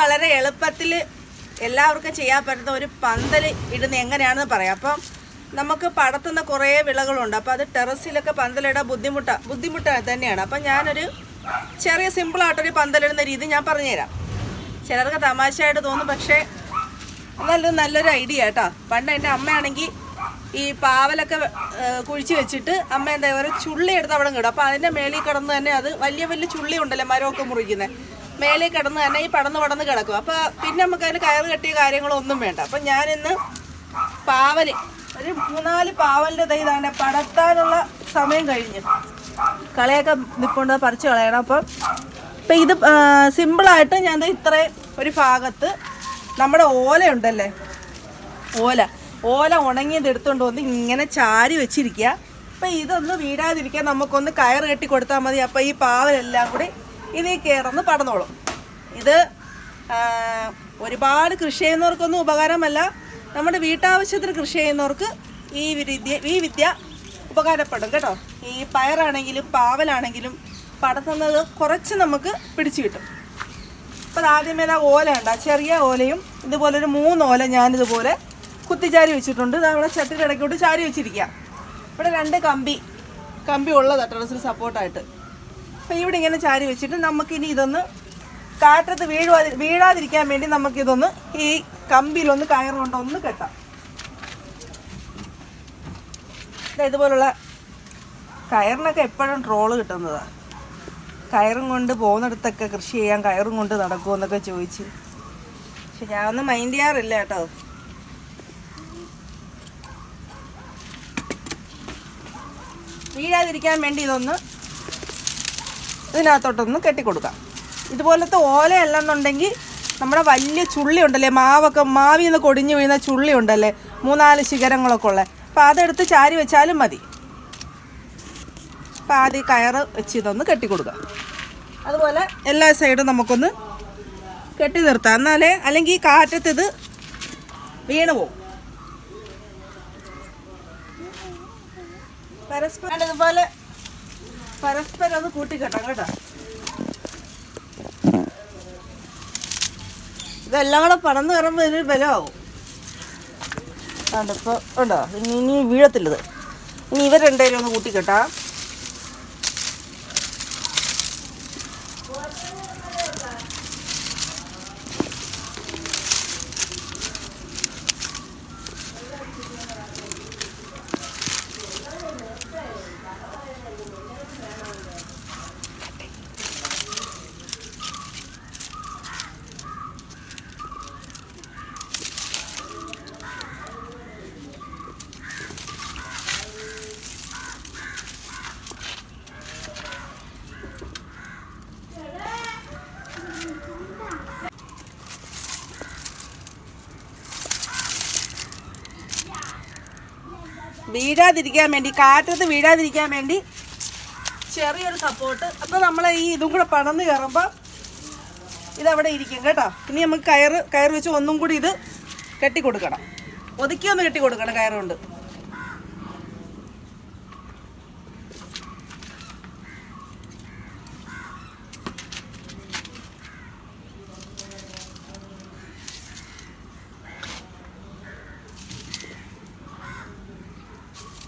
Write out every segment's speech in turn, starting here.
വളരെ എളുപ്പത്തിൽ എല്ലാവർക്കും ചെയ്യാൻ പറ്റുന്ന ഒരു പന്തൽ ഇടുന്ന എങ്ങനെയാണെന്ന് പറയാം. അപ്പം നമുക്ക് പടത്തുന്ന കുറേ വിളകളുണ്ട്. അപ്പോൾ അത് ടെറസിലൊക്കെ പന്തലിടാൻ ബുദ്ധിമുട്ട ബുദ്ധിമുട്ട് തന്നെയാണ്. അപ്പം ഞാനൊരു ചെറിയ സിമ്പിളായിട്ടൊരു പന്തലിടുന്ന രീതി ഞാൻ പറഞ്ഞുതരാം. ചിലർക്ക് തമാശയായിട്ട് തോന്നും പക്ഷേ നല്ലൊരു നല്ലൊരു ഐഡിയ കേട്ടോ. പണ്ട് എന്റെ അമ്മയാണെങ്കിൽ ഈ പാവലൊക്കെ കുഴിച്ച് വെച്ചിട്ട് അമ്മ എന്താ പറയുക ചുള്ളി എടുത്ത് അവിടെ കിടും അപ്പോൾ അതിന്റെ മേളിൽ കിടന്ന് തന്നെ അത് വലിയ വലിയ ചുള്ളി ഉണ്ടല്ലോ മരമൊക്കെ മുറിക്കുന്നത് മേളിൽ കിടന്ന് തന്നെ ഈ പടന്ന് പടന്ന് കിടക്കും. അപ്പോൾ പിന്നെ നമുക്ക് അതിന് കയറ് കെട്ടിയ കാര്യങ്ങളൊന്നും വേണ്ട. അപ്പം ഞാനിന്ന് പാവൽ ഒരു മൂന്നാൽ പാവലിന്റെ തൈ ഇതാണ് പടത്താനുള്ള സമയം കഴിഞ്ഞു. കളയൊക്കെ നിൽക്കൊണ്ട് പറിച്ച് കളയണം. അപ്പം ഇപ്പം ഇത് സിമ്പിളായിട്ട് ഞാൻ ഇത്രയും ഒരു ഭാഗത്ത് നമ്മുടെ ഓല ഉണ്ടല്ലേ? ഓല. ഓല ഉണങ്ങിയത് എടുത്തുകൊണ്ട് വന്ന് ഇങ്ങനെ ചാരി വെച്ചിരിക്കുക അപ്പം ഇതൊന്ന് വീഴാതിരിക്കാൻ നമുക്കൊന്ന് കയറ് കെട്ടി കൊടുത്താൽ മതി. അപ്പൊ ഈ പാവലെല്ലാം കൂടി ഇതിൽ കയറന്ന് പടന്നോളും. ഇത് ഒരുപാട് കൃഷി ചെയ്യുന്നവർക്കൊന്നും ഉപകാരമല്ല. നമ്മുടെ വീട്ടാവശ്യത്തിന് കൃഷി ചെയ്യുന്നവർക്ക് ഈ വിദ്യ ഈ വിദ്യ ഉപകാരപ്പെടും കേട്ടോ. ഈ പയറാണെങ്കിലും പാവലാണെങ്കിലും പടത്തുന്നത് കുറച്ച് നമുക്ക് പിടിച്ചു കിട്ടും. അപ്പോൾ ആദ്യമേ ആ ഓല ഉണ്ട് ചെറിയ ഓലയും ഇതുപോലെ ഒരു മൂന്ന് ഓല ഞാനിതുപോലെ കുത്തിച്ചാരി വെച്ചിട്ടുണ്ട്. ഇത് അവിടെ ചട്ടിയുടെ ഇടയ്ക്കോട്ട് ചാരി വെച്ചിരിക്കുക ഇവിടെ രണ്ട് കമ്പി കമ്പി ഉള്ളതാണ് ടെറസിന് സപ്പോർട്ടായിട്ട് അപ്പോൾ ഇവിടെ ഇങ്ങനെ ചാരി വെച്ചിട്ട് നമുക്കിനി ഇതൊന്ന് കാറ്റത്ത് വീഴുവാ വീഴാതിരിക്കാൻ വേണ്ടി നമുക്കിതൊന്ന് ഈ കമ്പിയിലൊന്ന് കൊണ്ട് ഒന്ന് കെട്ടാം ഇതുപോലുള്ള കയറിനൊക്കെ എപ്പോഴും ട്രോൾ കിട്ടുന്നതാണ് കയറും കൊണ്ട് പോകുന്നിടത്തൊക്കെ കൃഷി ചെയ്യാൻ കയറും കൊണ്ട് നടക്കുമെന്നൊക്കെ ചോദിച്ച്. പക്ഷെ ഞാനൊന്നും മൈൻഡ് ചെയ്യാറില്ല കേട്ടോ. വീഴാതിരിക്കാൻ വേണ്ടി ഇതൊന്ന് ഇതിനകത്തോട്ടൊന്ന് കെട്ടിക്കൊടുക്കാം. ഇതുപോലത്തെ ഓലയല്ല എന്നുണ്ടെങ്കിൽ നമ്മുടെ വലിയ ചുള്ളി ഉണ്ടല്ലേ മാവൊക്കെ മാവിൽ നിന്ന് കൊടിഞ്ഞു വീഴുന്ന ചുള്ളി ഉണ്ടല്ലേ മൂന്നാൽ ശിഖരങ്ങളൊക്കെ ഉള്ളത് അപ്പോൾ അതെടുത്ത് ചാരി വെച്ചാലും മതി. അപ്പോൾ ആദ്യം കയറ് വെച്ച് ഇതൊന്ന് കെട്ടിക്കൊടുക്കുക അതുപോലെ എല്ലാ സൈഡും നമുക്കൊന്ന് കെട്ടി നിർത്താം. എന്നാലേ അല്ലെങ്കിൽ കാറ്റത്ത് ഇത് വീണ് പോകും പരസ്പരം ഇതുപോലെ പരസ്പരം ഒന്ന് കൂട്ടിക്കെട്ടാം കേട്ടോ. ഇതെല്ലാം കൂടെ പടന്ന് കയറുമ്പോൾ ഇതിന് ബലമാവും. ഉണ്ടോ? ഇനി ഇനി വീഴത്തില്ലത്. ഇനി രണ്ടുപേരും ഒന്ന് കൂട്ടിക്കെട്ടാം. വീഴാതിരിക്കാൻ വേണ്ടി കാറ്റത്ത് വീഴാതിരിക്കാൻ വേണ്ടി ചെറിയൊരു സപ്പോർട്ട് അപ്പോൾ നമ്മൾ ഈ ഇതും കൂടെ പണന്ന് കയറുമ്പോൾ ഇതവിടെ ഇരിക്കും കേട്ടോ. ഇനി നമുക്ക് കയറ് കയറ് വെച്ച് ഒന്നും കൂടി ഇത് കെട്ടിക്കൊടുക്കണം. ഒതുക്കി ഒന്ന് കെട്ടി കൊടുക്കണം കയറുകൊണ്ട്.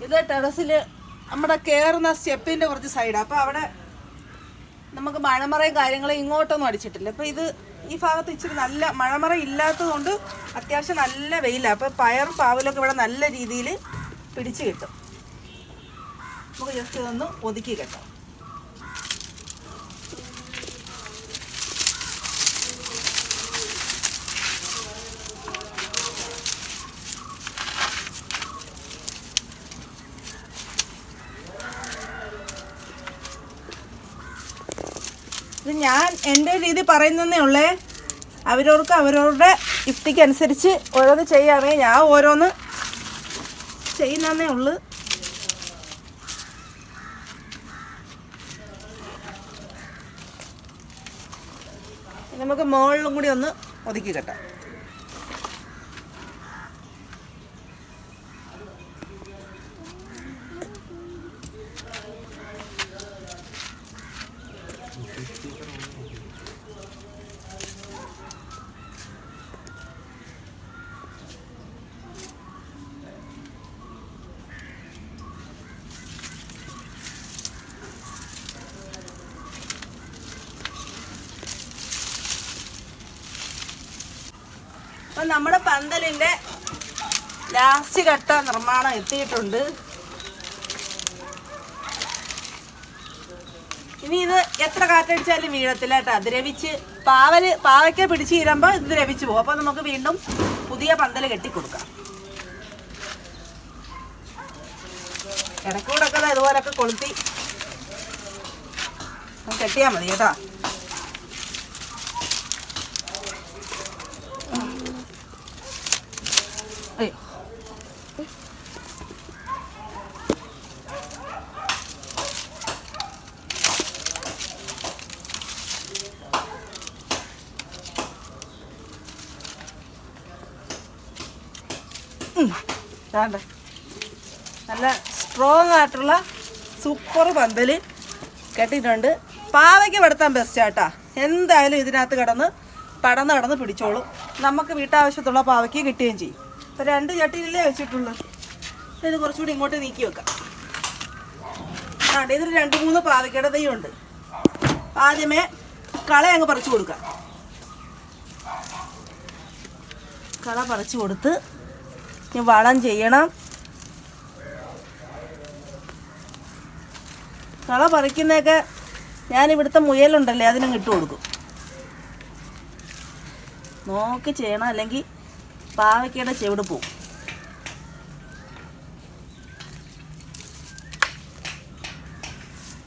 ഇത് ടെറസിൽ നമ്മുടെ കയറുന്ന സ്റ്റെപ്പിന്റെ കുറച്ച് സൈഡാണ് അപ്പോൾ അവിടെ നമുക്ക് മഴമറയും കാര്യങ്ങളും ഇങ്ങോട്ടൊന്നും അടിച്ചിട്ടില്ല. അപ്പോൾ ഇത് ഈ ഭാഗത്ത് ഇച്ചിരി നല്ല മഴമറ ഇല്ലാത്തതുകൊണ്ട് അത്യാവശ്യം നല്ല വെയിലാണ് അപ്പോൾ പയറും പാവലൊക്കെ ഇവിടെ നല്ല രീതിയിൽ പിടിച്ച് കിട്ടും. നമുക്ക് ജസ്റ്റ് ഇതൊന്ന് ഒതുക്കി കെട്ടാം. ഇത് ഞാൻ എന്റെ രീതി പറയുന്നതേ ഉള്ളേ. അവരവർക്ക് അവരവരുടെ യുക്തിക്കനുസരിച്ച് ഓരോന്ന് ചെയ്യാമേ ഞാൻ ഓരോന്ന് ചെയ്യുന്നതേ ഉള്ളു. നമുക്ക് മുകളിലും കൂടി ഒന്ന് ഒതുക്കി കെട്ടാം. നമ്മുടെ പന്തലിന്റെ ലാസ്റ്റ് ഘട്ട നിർമ്മാണം എത്തിയിട്ടുണ്ട്. ഇനി ഇത് എത്ര കാറ്റടിച്ചാലും വീഴത്തില്ല കേട്ടോ. ദ്രവിച്ച് പാവൽ പാവയ്ക്ക പിടിച്ച് തീരുമ്പോൾ ഇത് ദ്രവിച്ച് പോകും. അപ്പോൾ നമുക്ക് വീണ്ടും പുതിയ പന്തൽ കെട്ടിക്കൊടുക്കാം. ഇടയ്ക്കൂടൊക്കെ ഇതുപോലൊക്കെ കൊളുത്തി കെട്ടിയാൽ മതി കേട്ടോ. അയ്യോ വേണ്ട നല്ല സ്ട്രോങ് ആയിട്ടുള്ള സൂപ്പർ പന്തൽ കെട്ടിയിട്ടുണ്ട്. പാവയ്ക്ക് പെടുത്താൻ ബെസ്റ്റ് ആട്ടാ. എന്തായാലും ഇതിനകത്ത് കിടന്ന് പടന്ന് കടന്ന് പിടിച്ചോളും. നമുക്ക് വീട്ടാവശ്യത്തുള്ള പാവയ്ക്ക് കിട്ടുകയും ചെയ്യും. ഇപ്പം രണ്ട് ചട്ടിയിലേ വെച്ചിട്ടുള്ളൂ. ഇത് കുറച്ചുകൂടി ഇങ്ങോട്ട് നീക്കി വെക്കാം. ആണ്ട് ഇതിൽ രണ്ട് മൂന്ന് പാവയ്ക്കയുടെ തൈയുണ്ട് ആദ്യമേ കള അങ്ങ് പറിച്ചു കൊടുക്കാം. കള പറിച്ചു കൊടുത്ത് ഇനി വളം ചെയ്യണം. കള പറിക്കുന്നതൊക്കെ ഞാൻ ഇവിടുത്തെ മുയലുണ്ടല്ലേ അതിനും ഇട്ട് കൊടുക്കും. നോക്കി ചെയ്യണം അല്ലെങ്കിൽ പാവയ്ക്കയുടെ ചെവിട് പോവും.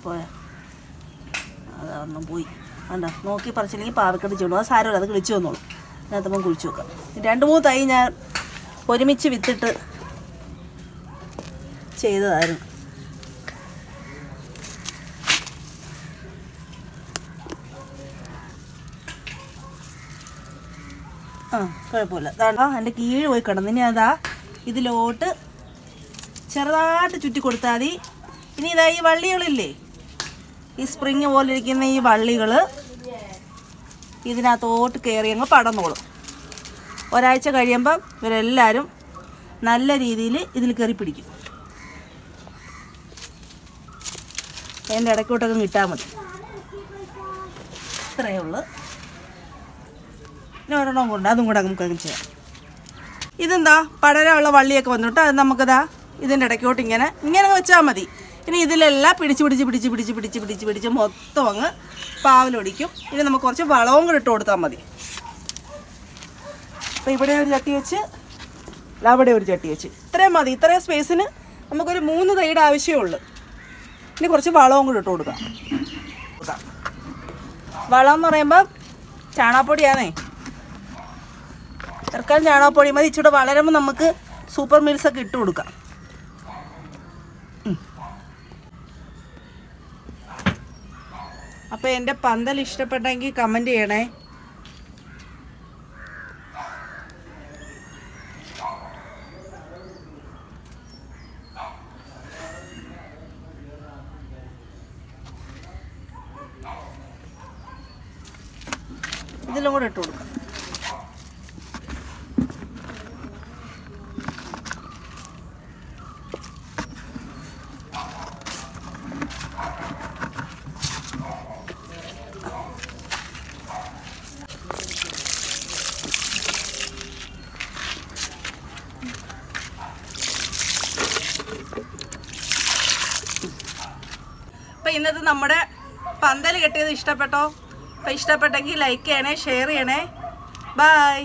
പോയാ? അതൊന്നും പോയി. വേണ്ട നോക്കി പറിച്ചില്ലെങ്കിൽ പാവയ്ക്കയുടെ ചെവിടും അത് സാരമില്ല അത് കിളിച്ചു വന്നോളൂ. അതിനകത്ത് നമുക്ക് കുഴിച്ചു വെക്കാം. രണ്ട് മൂന്ന് തൈ ഞാൻ ഒരുമിച്ച് വിത്തിട്ട് ചെയ്തതായിരുന്നു. ആ കുഴപ്പമില്ല. അതാ എന്റെ കീഴ് പോയി കിടന്നു. ഇനി അതാ ഇതിലോട്ട് ചെറുതായിട്ട് ചുറ്റി കൊടുത്താൽ മതി. ഇനി ഇതാ ഈ വള്ളികളില്ലേ? ഈ സ്പ്രിങ് പോലെ ഇരിക്കുന്ന ഈ വള്ളികൾ ഇതിനകത്തോട്ട് കയറി അങ്ങ് പടന്നോളും. ഒരാഴ്ച കഴിയുമ്പം ഇവരെല്ലാവരും നല്ല രീതിയിൽ ഇതിൽ കയറി പിടിക്കും. അതിന്റെ ഇടയ്ക്കോട്ടൊക്കെ കിട്ടാൽ മതി. ഇത്രയേ ഉള്ളൂ. ഇനി ഒരെണ്ണം കൊണ്ട് അതും കൂടെ നമുക്ക് ചെയ്യാം. ഇതെന്താ? പടരമുള്ള വള്ളിയൊക്കെ വന്നിട്ട് അത് നമുക്കിതാ ഇതിന്റെ ഇടയ്ക്കോട്ട് ഇങ്ങനെ ഇങ്ങനെ വെച്ചാൽ മതി. ഇനി ഇതിലെല്ലാം പിടിച്ച് പിടിച്ച് പിടിച്ച് പിടിച്ച് പിടിച്ച് പിടിച്ച് പിടിച്ച് മൊത്തം അങ്ങ് പാവലൊടിക്കും. ഇനി നമുക്ക് കുറച്ച് വളവും കൂടെ ഇട്ട് കൊടുത്താൽ മതി. അപ്പോൾ ഇവിടെ ഒരു ചട്ടി വെച്ച് അവിടെ ഒരു ചട്ടി വെച്ച്. ഇത്രയും മതി. ഇത്രയും സ്പേസിന് നമുക്കൊരു മൂന്ന് തൈയുടെ ആവശ്യമേ ഉള്ളൂ. ഇനി കുറച്ച് വളവും കൂടെ ഇട്ട് കൊടുക്കാം. വളം എന്ന് പറയുമ്പോൾ ചാണാപ്പൊടിയാണേ തൽക്കാലം ചാണാപ്പൊടി മതി. ഇച്ചിരി വളരുമ്പോൾ നമുക്ക് സൂപ്പർ മീൽസ് ഒക്കെ ഇട്ട് കൊടുക്കാം. അപ്പോൾ എന്റെ പന്തൽ ഇഷ്ടപ്പെട്ടെങ്കിൽ കമന്റ് ചെയ്യണേ. ഇതിലും കൂടെ ഇട്ട് കൊടുക്കാം. അപ്പം ഇന്നത്തെ നമ്മുടെ പന്തൽ കെട്ടിയത് ഇഷ്ടപ്പെട്ടോ? അപ്പം ഇഷ്ടപ്പെട്ടെങ്കിൽ ലൈക്ക് ചെയ്യണേ ഷെയർ ചെയ്യണേ. ബൈ